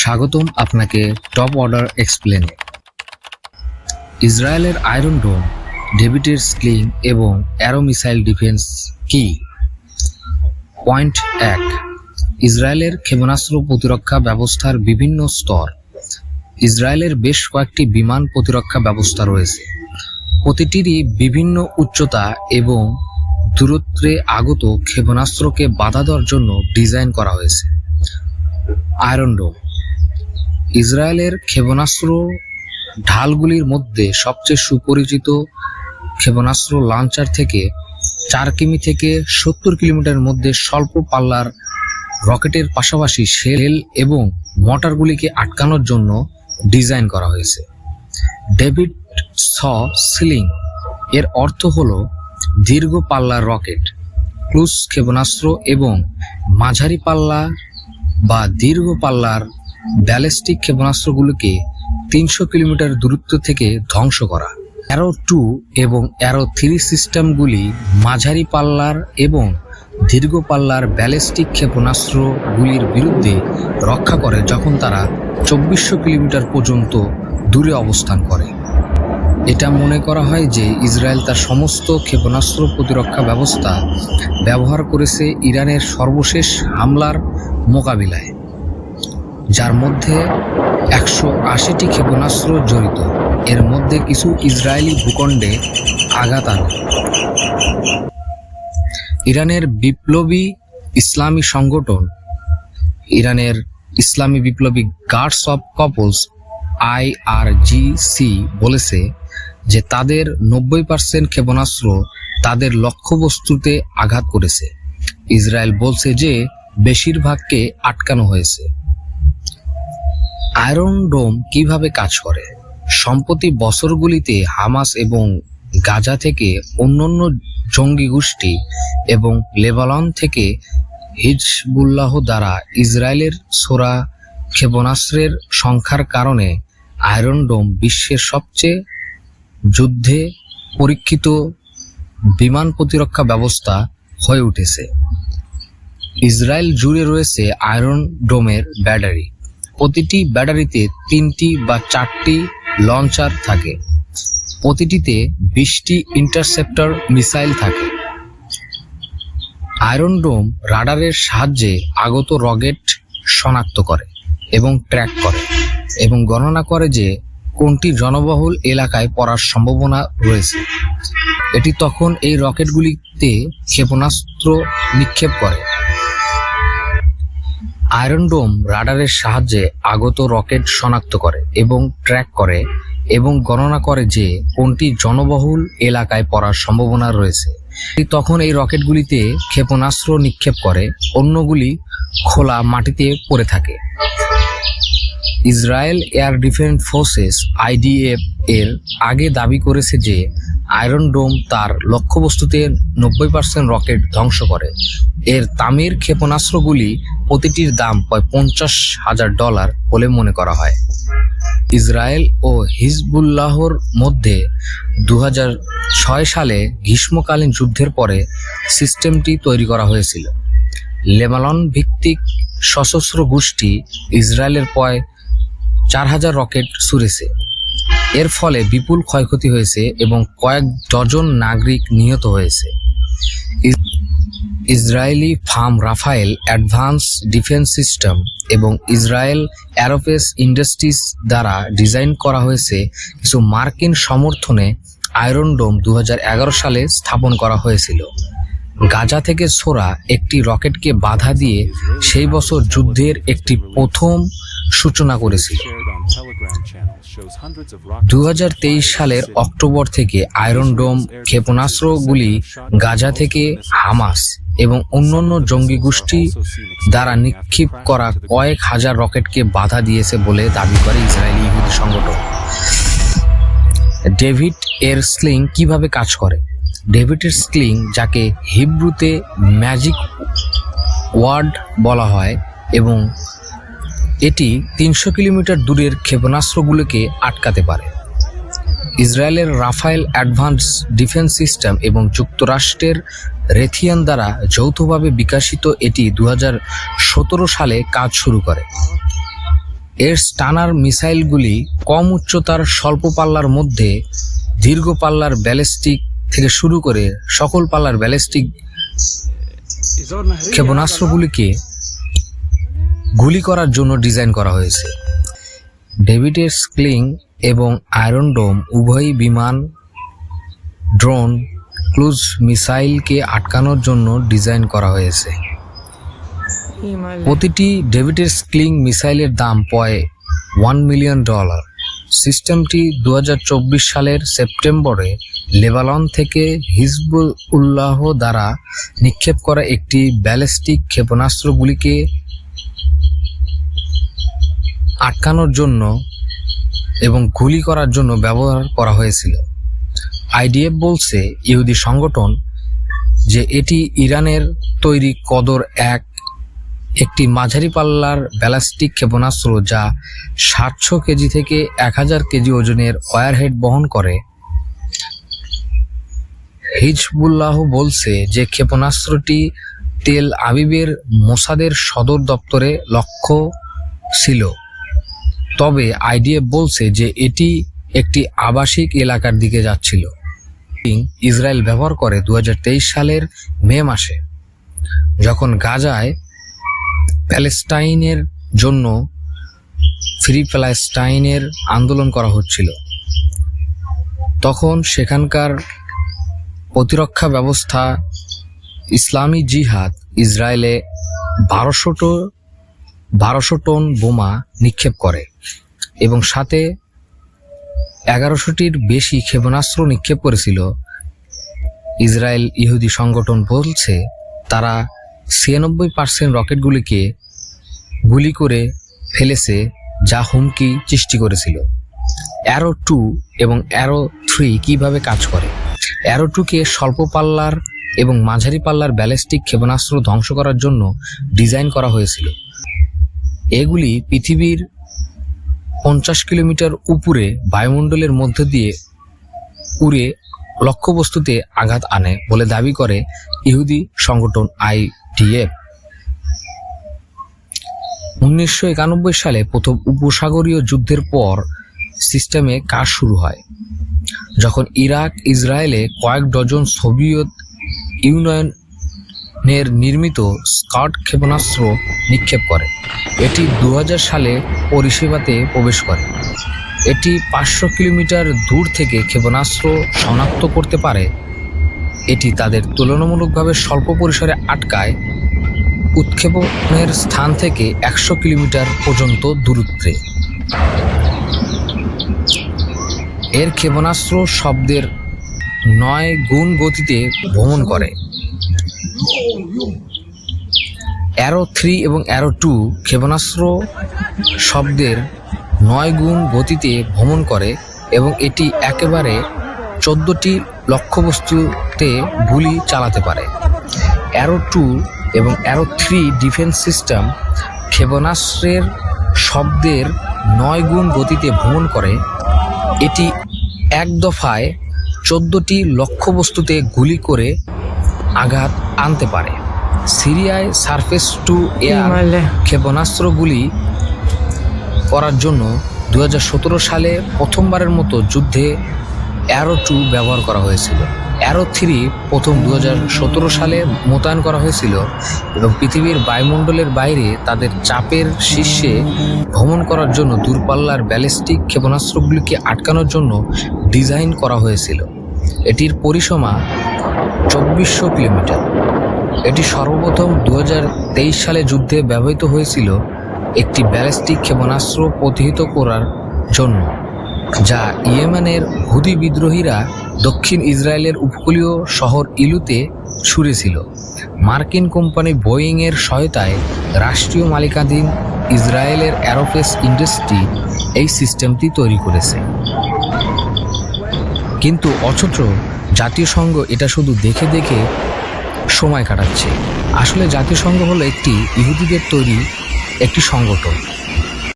স্বাগতম আপনাকে top order এক্সপ্লেনে। ইসরায়েলের আয়রন ডোম ডেভিটের স্লিং এবং অ্যারো মিসাইল ডিফেন্স কি? পয়েন্ট এক, ইসরায়েলের ক্ষেপণাস্ত্র প্রতিরক্ষা ব্যবস্থার বিভিন্ন স্তর। ইসরায়েলের বেশ কয়েকটি বিমান প্রতিরক্ষা ব্যবস্থা রয়েছে। প্রতিটিরই বিভিন্ন উচ্চতা এবং দূরত্বে আগত ক্ষেপণাস্ত্রকে বাধা দেওয়ার জন্য ডিজাইন করা হয়েছে। আয়রন ডোম ইসরায়েলের ক্ষেপণাস্ত্র ঢালগুলির মধ্যে সবচেয়ে সুপরিচিত ক্ষেপণাস্ত্র লঞ্চার থেকে চার কিমি থেকে সত্তর কিলোমিটার মধ্যে স্বল্প পাল্লার রকেটের পাশাপাশি শেল এবং মোটরগুলিকে আটকানোর জন্য ডিজাইন করা হয়েছে। ডেভিড স. সিলিং এর অর্থ হল দীর্ঘ পাল্লার রকেট ক্রুজ ক্ষেপণাস্ত্র এবং মাঝারি পাল্লা বা দীর্ঘ পাল্লার ব্যালিস্টিক ক্ষেপণাস্ত্রগুলোকে তিনশো কিলোমিটার দূরত্ব থেকে ধ্বংস করা। অ্যারো টু এবং অ্যারো থ্রি সিস্টেমগুলি মাঝারি পাল্লার এবং দীর্ঘ পাল্লার ব্যালিস্টিক ক্ষেপণাস্ত্রগুলির বিরুদ্ধে রক্ষা করে যখন তারা চব্বিশশো কিলোমিটার পর্যন্ত দূরে অবস্থান করে। এটা মনে করা হয় যে ইসরায়েল তার সমস্ত ক্ষেপণাস্ত্র প্রতিরক্ষা ব্যবস্থা ব্যবহার করেছে ইরানের সর্বশেষ হামলার মোকাবিলায়। যার মধ্যে একশো আশিটি ক্ষেপণাস্ত্র জড়িত। এর মধ্যে কিছু ইসরায়েলি ভূখণ্ডে আঘাত আনে। ইরানের বিপ্লবী ইসলামী সংগঠন, ইরানের ইসলামী বিপ্লবী গার্ডস অফ কপলস আইআরজিসি বলেছে যে তাদের নব্বই পার্সেন্ট ক্ষেপণাস্ত্র তাদের লক্ষ্যবস্তুতে আঘাত করেছে। ইসরায়েল বলছে যে বেশিরভাগকে আটকানো হয়েছে। আয়রন ডোম কীভাবে কাজ করে? সম্প্রতি বছরগুলিতে হামাস এবং গাজা থেকে অন্যান্য জঙ্গি গোষ্ঠী এবং লেবালন থেকে হিজবুল্লাহ দ্বারা ইসরায়েলের সোরা ক্ষেপণাস্ত্রের সংখ্যার কারণে আয়রন ডোম বিশ্বের সবচেয়ে যুদ্ধে পরীক্ষিত বিমান প্রতিরক্ষা ব্যবস্থা হয়ে উঠেছে। ইসরায়েল জুড়ে রয়েছে আয়রন ডোমের ব্যাটারি। প্রতিটি ব্যাটারিতে তিনটি বা চারটি লঞ্চার থাকে। প্রতিটিতে বিশটি ইন্টারসেপ্টর মিসাইল থাকে। আয়রন ডোম রাডারের সাহায্যে আগত রকেট শনাক্ত করে এবং ট্র্যাক করে এবং গণনা করে যে কোনটি জনবহুল এলাকায় পড়ার সম্ভাবনা রয়েছে। এটি তখন এই রকেটগুলিতে ক্ষেপণাস্ত্র নিক্ষেপ করে। আয়রন ডোম রাডারের সাহায্যে আগত রকেট শনাক্ত করে এবং ট্র্যাক করে এবং গণনা করে যে কোনটি জনবহুল এলাকায় পড়ার সম্ভাবনা রয়েছে। তখন এই রকেটগুলিতে ক্ষেপণাস্ত্র নিক্ষেপ করে, অন্যগুলি খোলা মাটিতে পড়ে থাকে। Israel air defence forces IDF এর আগে দাবি করেছে যে আয়রন ডোম তার লক্ষ্যবস্তুতে নব্বই পার্সেন্ট রকেট ধ্বংস করে। এর তামির ক্ষেপণাস্ত্রগুলি প্রতিটির দাম প্রায় পঞ্চাশ হাজার ডলার বলে মনে করা হয়। ইসরায়েল ও হিজবুল্লাহর মধ্যে দু ছয় সালে গ্রীষ্মকালীন যুদ্ধের পরে সিস্টেমটি তৈরি করা হয়েছিল। লেবানন ভিত্তিক সশস্ত্র গোষ্ঠী ইসরায়েলের প্রায় চার হাজার রকেট ছুড়েছে। এর ফলে বিপুল ক্ষয়ক্ষতি হয়েছে এবং কয়েক ডজন নাগরিক নিহত হয়েছে। ইস- Israeli firm Rafael advance defence system এবং ইসরায়েল অ্যারোপেস ইন্ডাস্ট্রিজ দ্বারা ডিজাইন করা হয়েছে কিছু মার্কিন সমর্থনে আয়রন ডোম দু হাজার এগারো সালে স্থাপন করা হয়েছিল। গাজা থেকে ছোড়া একটি রকেটকে বাধা দিয়ে সেই বছর যুদ্ধের একটি প্রথম সূচনা করেছিল। দু হাজার তেইশ সালের অক্টোবর থেকে আয়রন ডোম ক্ষেপণাস্ত্রগুলি গাজা থেকে হামাস এবং অন্যান্য জঙ্গি গোষ্ঠী দ্বারা নিক্ষেপ করা কয়েক হাজার রকেটকে বাধা দিয়েছে বলে দাবি করে ইসরায়েলি ইহুদি সংগঠন। ডেভিড এর স্লিং কীভাবে কাজ করে? ডেভিডের স্লিং যাকে হিব্রুতে ম্যাজিক ওয়ার্ড বলা হয় এবং এটি তিনশো কিলোমিটার দূরের ক্ষেপণাস্ত্রগুলোকে আটকাতে পারে। ইসরায়েলের রাফায়েল অ্যাডভান্স ডিফেন্স সিস্টেম এবং যুক্তরাষ্ট্রের রেথিয়ান দ্বারা যৌথভাবে বিকাশিত এটি দু হাজার সতেরো সালে কাজ শুরু করে। এর স্টানার মিসাইলগুলি কম উচ্চতার স্বল্প পাল্লার মধ্যে দীর্ঘ পাল্লার ব্যালিস্টিক থেকে শুরু করে সকল পাল্লার ব্যালিস্টিক ক্ষেপণাস্ত্রগুলিকে গুলি করার জন্য ডিজাইন করা হয়েছে। ডেভিডের স্ক্লিং এবং আয়রন ডোম উভয়ই বিমান, ড্রোন ক্লুজ মিসাইলকে আটকানোর জন্য ডিজাইন করা হয়েছে। প্রতিটি ডেভিডের স্ক্লিং মিসাইলের দাম পয় ওয়ান মিলিয়ন ডলার। সিস্টেমটি দু হাজার চব্বিশ সালের সেপ্টেম্বরে লেবানন থেকে হিজবুল উল্লাহ দ্বারা নিক্ষেপ করা একটি ব্যালিস্টিক ক্ষেপণাস্ত্রগুলিকে আটকানোর জন্য এবং গুলি করার জন্য ব্যবহার করা হয়েছিল। আইডিএফ বলছে, ইহুদি সংগঠন, যে এটি ইরানের তৈরি কদর এক, একটি মাঝারি পাল্লার ব্যালাস্টিক ক্ষেপণাস্ত্র যা সাতশো কেজি থেকে এক হাজার কেজি ওজনের ওয়ারহেড বহন করে। হিজবুল্লাহ বলছে যে ক্ষেপণাস্ত্রটি তেল আবিবের মোসাদের সদর দপ্তরে লক্ষ্য ছিল। তবে আইডিএফ বলছে যে এটি একটি আবাসিক এলাকার দিকে যাচ্ছিল। ইসরায়েল ব্যবহার করে দু হাজার তেইশ সালের মে মাসে। যখন গাজায় প্যালেস্টাইনের জন্য ফ্রি প্যালেস্টাইনের আন্দোলন করা হচ্ছিল, তখন সেখানকার প্রতিরক্ষা ব্যবস্থা, ইসলামী জিহাদ ইসরায়েলে বারোশোটো বারোশো টন বোমা নিক্ষেপ করে এবং সাথে এগারোশোটির বেশি ক্ষেপণাস্ত্র নিক্ষেপ করেছিল। ইসরায়েল ইহুদি সংগঠন বলছে তারা ছিয়ানব্বই পার্সেন্ট রকেটগুলিকে গুলি করে ফেলেছে, যা হুমকি সৃষ্টি করেছিল। অ্যারো টু এবং অ্যারো থ্রি কীভাবে কাজ করে? অ্যারো টুকে স্বল্প পাল্লার এবং মাঝারি পাল্লার ব্যালিস্টিক ক্ষেপণাস্ত্র ধ্বংস করার জন্য ডিজাইন করা হয়েছিল। এগুলি পৃথিবীর পঞ্চাশ কিলোমিটার উপরে বায়ুমণ্ডলের মধ্য দিয়ে উড়ে লক্ষ্যবস্তুতে আঘাত আনে বলে দাবি করে ইহুদি সংগঠন আইডিএফ। উনিশশো একানব্বই সালে প্রথম উপসাগরীয় যুদ্ধের পর সিস্টেমে কাজ শুরু হয়, যখন ইরাক, ইসরায়েলে কয়েক ডজন সোভিয়েত ইউনিয়নের নির্মিত স্কাট ক্ষেপণাস্ত্র নিক্ষেপ করে। এটি দু হাজার সালে পরিষেবাতে প্রবেশ করে। এটি পাঁচশো কিলোমিটার দূর থেকে ক্ষেপণাস্ত্র শনাক্ত করতে পারে। এটি তাদের তুলনামূলকভাবে স্বল্প পরিসরে আটকায়। উৎক্ষেপণের স্থান থেকে একশো কিলোমিটার পর্যন্ত দূরত্বে। এর ক্ষেপণাস্ত্র শব্দের নয় গুণ গতিতে ভ্রমণ করে। অ্যারো থ্রি এবং অ্যারো টু ক্ষেপণাস্ত্র শব্দের নয় গুণ গতিতে ভ্রমণ করে এবং এটি একেবারে চোদ্দোটি লক্ষ্যবস্তুতে গুলি চালাতে পারে। অ্যারো টু এবং অ্যারো থ্রি ডিফেন্স সিস্টেম ক্ষেপণাস্ত্রের শব্দের নয় গুণ গতিতে ভ্রমণ করে। এটি এক দফায় চোদ্দোটি লক্ষ্যবস্তুতে গুলি করে আঘাত আনতে পারে। সিরিয়ায় সারফেস টু এয়ার ক্ষেপণাস্ত্রগুলি করার জন্য দু হাজার সতেরো সালে প্রথমবারের মতো যুদ্ধে অ্যারো টু ব্যবহার করা হয়েছিল। অ্যারো থ্রি প্রথম দু হাজার সতেরো সালে মোতায়েন করা হয়েছিল এবং পৃথিবীর বায়ুমণ্ডলের বাইরে তাদের চাপের শীর্ষে ভ্রমণ করার জন্য দূরপাল্লার ব্যালিস্টিক ক্ষেপণাস্ত্রগুলিকে আটকানোর জন্য ডিজাইন করা হয়েছিল। এটির পরিসীমা চব্বিশশো কিলোমিটার। এটি সর্বপ্রথম দু হাজার তেইশ সালে যুদ্ধে ব্যবহৃত হয়েছিল একটি ব্যালিস্টিক ক্ষেপণাস্ত্র প্রতিহিত করার জন্য, যা ইয়েমেনের হুদি বিদ্রোহীরা দক্ষিণ ইসরায়েলের উপকূলীয় শহর ইলুতে ছুড়েছিল। মার্কিন কোম্পানি বোয়িংয়ের সহায়তায় রাষ্ট্রীয় মালিকাধীন ইসরায়েলের অ্যারোফেস ইন্ডাস্ট্রি এই সিস্টেমটি তৈরি করেছে। কিন্তু অথচ জাতীয়সংঘ এটা শুধু দেখে দেখে সময় কাটাচ্ছে। আসলে জাতিসংঘ হলো একটি ইহুদিদের তৈরি একটি সংগঠন।